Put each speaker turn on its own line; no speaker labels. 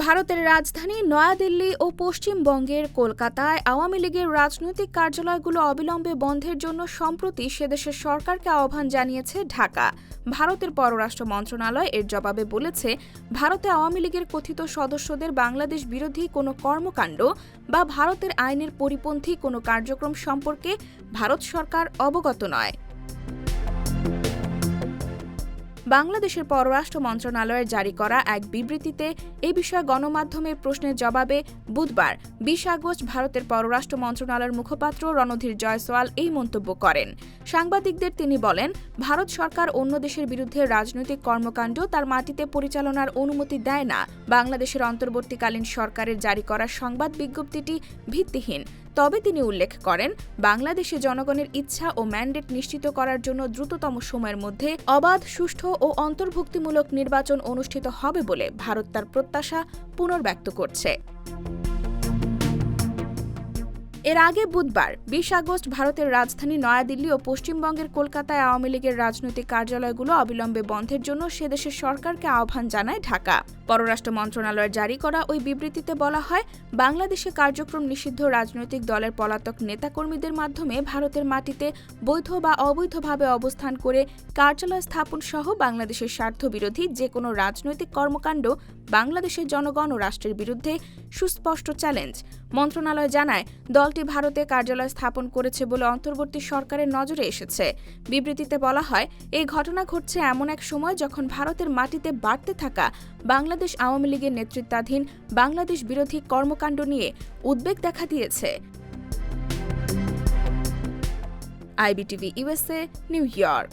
ভারতের রাজধানী নয়াদিল্লি ও পশ্চিমবঙ্গের কলকাতায় আওয়ামী লীগের রাজনৈতিক কার্যালয়গুলো অবিলম্বে বন্ধের জন্য সম্প্রতি সেদেশের সরকারকে আহ্বান জানিয়েছে ঢাকা। ভারতের পররাষ্ট্র মন্ত্রণালয় এর জবাবে বলেছে, ভারতে আওয়ামী লীগের কথিত সদস্যদের বাংলাদেশ বিরোধী কোনো কর্মকাণ্ড বা ভারতের আইনের পরিপন্থী কোনো কার্যক্রম সম্পর্কে ভারত সরকার অবগত নয়। বাংলাদেশের পররাষ্ট্র মন্ত্রণালয়ের জারি করা এক বিবৃতিতে এ বিষয়ে গণমাধ্যমের প্রশ্নের জবাবে বুধবার বিশ আগস্ট ভারতের পররাষ্ট্র মন্ত্রণালয়ের মুখপাত্র রণধীর জয়সওয়াল এই মন্তব্য করেন। সাংবাদিকদের তিনি বলেন, ভারত সরকার অন্য দেশের বিরুদ্ধে রাজনৈতিক কর্মকাণ্ড তার মাটিতে পরিচালনার অনুমতি দেয় না। বাংলাদেশের অন্তর্বর্তীকালীন সরকারের জারি করা সংবাদ বিজ্ঞপ্তিটি ভিত্তিহীন। তবে তিনি উল্লেখ করেন, বাংলাদেশে জনগণের ইচ্ছা ও ম্যান্ডেট নিশ্চিত করার জন্য দ্রুততম সময়ের মধ্যে অবাধ, সুষ্ঠু ও অন্তর্ভুক্তিমূলক নির্বাচন অনুষ্ঠিত হবে বলে ভারত তার প্রত্যাশা পুনর্ব্যক্ত করছে। এর আগে বুধবার, বিশ আগস্ট ভারতের রাজধানী নয়াদিল্লি ও পশ্চিমবঙ্গের কলকাতায় আওয়ামী লীগের রাজনৈতিক কার্যালয়গুলো অবিলম্বে বন্ধের জন্য সে দেশের সরকারকে আহ্বান জানায় ঢাকা। পররাষ্ট্র মন্ত্রণালয়ের জারি করা ওই বিবৃতিতে বলা হয়, বাংলাদেশে কার্যক্রম নিষিদ্ধ রাজনৈতিক দলের পলাতক নেতাকর্মীদের মাধ্যমে ভারতের মাটিতে বৈধ বা অবৈধভাবে অবস্থান করে কার্যালয় স্থাপন সহ বাংলাদেশের স্বার্থ বিরোধী যে কোনো রাজনৈতিক কর্মকাণ্ড বাংলাদেশের জনগণ ও রাষ্ট্রের বিরুদ্ধে সুস্পষ্ট চ্যালেঞ্জ। মন্ত্রণালয় জানায় দলটি ভারতে কার্যালয় স্থাপন করেছে বলে অন্তর্বর্তী সরকারের নজরে এসেছে। বিবৃতিতে বলা হয়, এই ঘটনা ঘটছে এমন এক সময় যখন ভারতের মাটিতে বাড়তে থাকা বাংলাদেশ আওয়ামী লীগের নেতৃত্বাধীন বাংলাদেশ বিরোধী কর্মকাণ্ড নিয়ে উদ্বেগ দেখা দিয়েছে। IBTV USA New York.